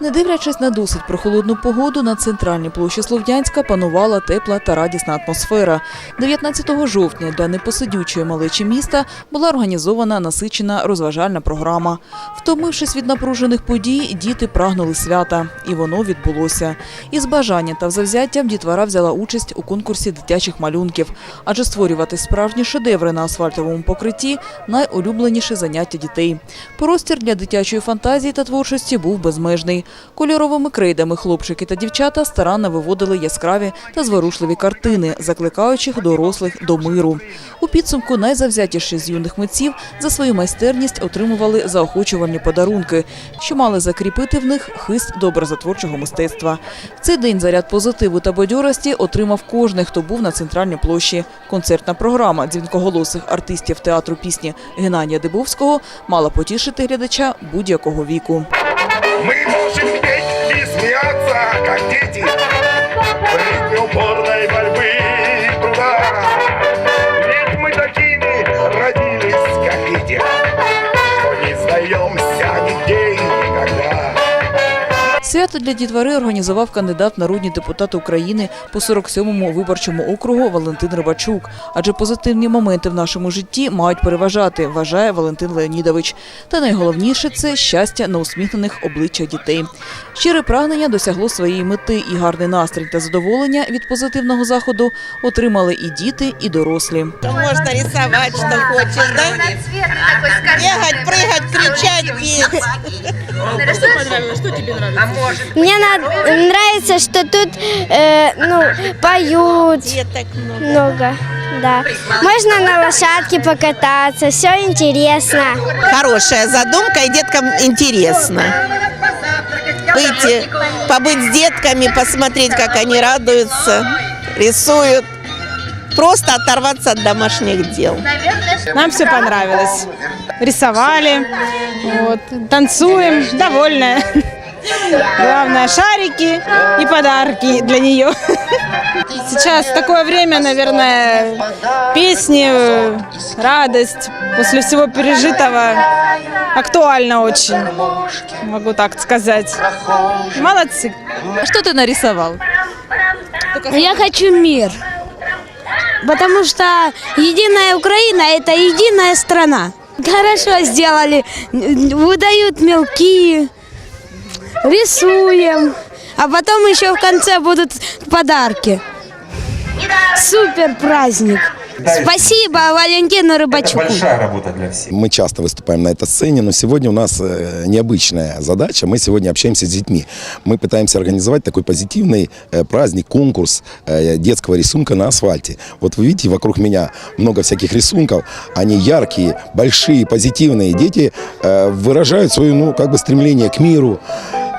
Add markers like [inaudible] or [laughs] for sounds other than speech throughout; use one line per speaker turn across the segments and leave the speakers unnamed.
Не дивлячись на досить прохолодну погоду, на центральній площі Слов'янська панувала тепла та радісна атмосфера. 19 жовтня для непосидючої малечі міста була організована насичена розважальна програма. Втомившись від напружених подій, діти прагнули свята, і воно відбулося. Із бажанням та завзяттям дітвора взяла участь у конкурсі дитячих малюнків, адже створювати справжні шедеври на асфальтовому покритті найулюбленіше заняття дітей. Простір для дитячої фантазії та творчості був безмежний. Кольоровими крейдами хлопчики та дівчата старанно виводили яскраві та зворушливі картини, закликаючих дорослих до миру. У підсумку найзавзятіші з юних митців за свою майстерність отримували заохочувальні подарунки, що мали закріпити в них хист до образотворчого мистецтва. В цей день заряд позитиву та бадьорості отримав кожний, хто був на центральній площі. Концертна програма дзвінкоголосих артистів театру пісні Геннадія Дибовського мала потішити глядача будь-якого віку.
Мы можем петь и смеяться,
Свято для дітвори організував кандидат народні депутати України по 47-му виборчому округу Валентин Рибачук. Адже позитивні моменти в нашому житті мають переважати, вважає Валентин Леонідович. Та найголовніше це щастя на усміхнених обличчях дітей. Щире прагнення досягло своєї мети і гарний настрій та задоволення від позитивного заходу отримали і діти, і дорослі.
Можно рисовать, что хочешь, да? Бегать, прыгать, кричать, петь.
Мне на- нравится, что тут э, ну, поют
много.
Да. Можно на лошадке покататься, все интересно.
Хорошая задумка, и деткам интересно. Выйти, побыть с детками, посмотреть, как они радуются, рисуют. Просто оторваться от домашних дел.
Нам все понравилось. Рисовали, вот, танцуем, довольная. Главное, шарики и подарки для нее. Сейчас такое время, наверное, песни, радость после всего пережитого актуально очень, могу так сказать. Молодцы.
Що ти нарисував?
Я хочу мир. Потому что единая Украина – это единая страна. Хорошо сделали. Выдают мелки, рисуем. А потом еще в конце будут подарки. Супер праздник. Спасибо Валентину Рыбачуку.
Большая работа для всех.
Мы часто выступаем на этой сцене, но сегодня у нас э, необычная задача. Мы сегодня общаемся с детьми. Мы пытаемся организовать такой позитивный э, праздник, конкурс э, детского рисунка на асфальте. Вот вы видите, вокруг меня много всяких рисунков. Они яркие, большие, позитивные. Дети выражают свое, ну, как бы стремление к миру.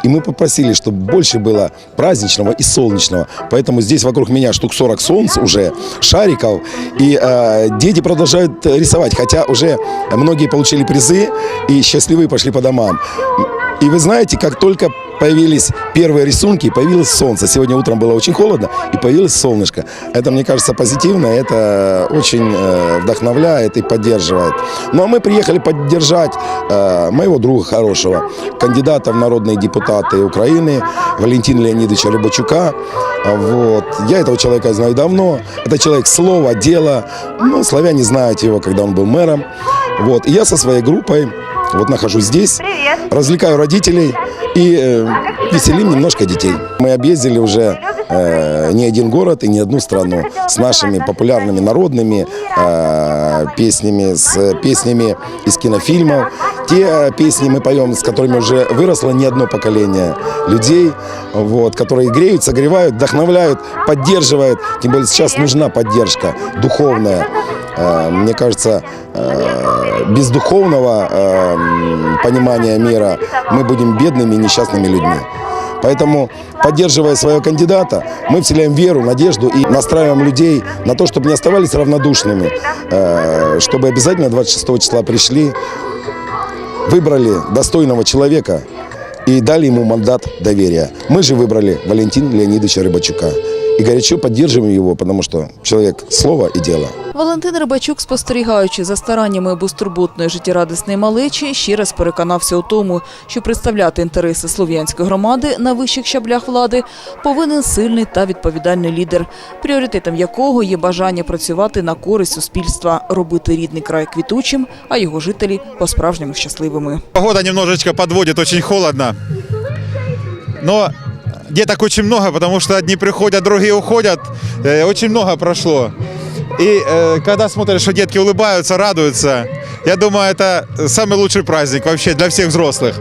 И мы попросили, чтобы больше было праздничного и солнечного. Поэтому здесь вокруг меня штук 40 солнц уже, шариков. И э, дети продолжают рисовать. Хотя уже многие получили призы и счастливые пошли по домам. И вы знаете, как только появились первые рисунки, появилось солнце. Сегодня утром было очень холодно, и появилось солнышко. Это, мне кажется, позитивно, это очень э, вдохновляет и поддерживает. Ну а мы приехали поддержать э, моего друга хорошего, кандидата в народные депутаты Украины, Валентина Леонидовича Рыбачука. Вот. Я этого человека знаю давно. Это человек слова, дела. Ну, славяне знают его, когда он был мэром. Вот. И я со своей группой вот нахожусь здесь, развлекаю родителей и э, веселим немножко детей. Мы объездили уже э, не один город и не одну страну с нашими популярными народными э, песнями, с песнями из кинофильмов. Те э, песни мы поем, с которыми уже выросло не одно поколение людей, вот, которые греют, согревают, вдохновляют, поддерживают. Тем более сейчас нужна поддержка духовная. Э, Мне кажется, э, без духовного понимания мира мы будем бедными и несчастными людьми. Поэтому, поддерживая своего кандидата, мы вселяем веру, надежду и настраиваем людей на то, чтобы не оставались равнодушными, э, чтобы обязательно 26 числа пришли, выбрали достойного человека и дали ему мандат доверия. Мы же выбрали Валентина Леонидовича Рыбачука. И горячо поддерживаем его, потому что человек слова и дела.
Валентин Рибачук, спостерігаючи за стараннями безтурботної життєрадісної малечі, ще раз переконався у тому, що представляти інтереси слов'янської громади на вищих щаблях влади повинен сильний та відповідальний лідер, пріоритетом якого є бажання працювати на користь суспільства, робити рідний край квітучим, а його жителі по-справжньому щасливими.
Погода немножечко подводит, очень холодно. Но деток очень много, потому что одни приходят, другие уходят. Э, Очень много прошло. И э, когда смотришь, что детки улыбаются, радуются, я думаю, это самый лучший праздник вообще для всех взрослых.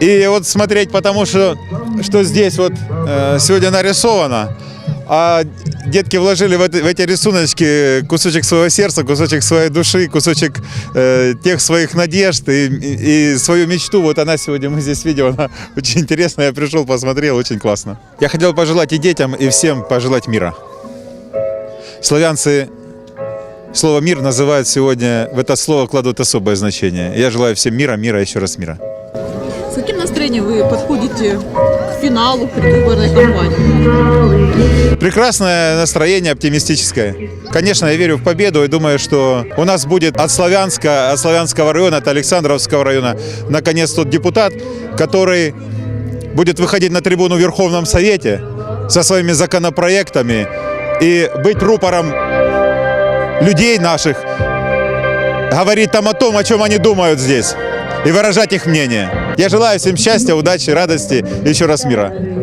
И вот смотреть, потому что, что здесь вот э, сегодня нарисовано, а детки вложили в, это- в эти рисуночки кусочек своего сердца, кусочек своей души, кусочек э, тех своих надежд и, и- и свою мечту. Вот она сегодня, мы здесь видим, она [laughs] очень интересная. Я пришел, посмотрел, очень классно. Я хотел пожелать и детям, и всем пожелать мира. Славянцы слово «мир» называют сегодня, в это слово кладут особое значение. Я желаю всем мира, мира, еще раз мира.
С каким настроением вы подходите финалу предвыборной кампании?
Прекрасное настроение, оптимистическое. Конечно, я верю в победу и думаю, что у нас будет от Славянска, от Славянского района, от Александровского района, наконец, тот депутат, который будет выходить на трибуну в Верховном Совете со своими законопроектами и быть рупором людей наших, говорить там о том, о чем они думают здесь и выражать их мнение. Я желаю всем счастья, удачи, радости и еще раз мира.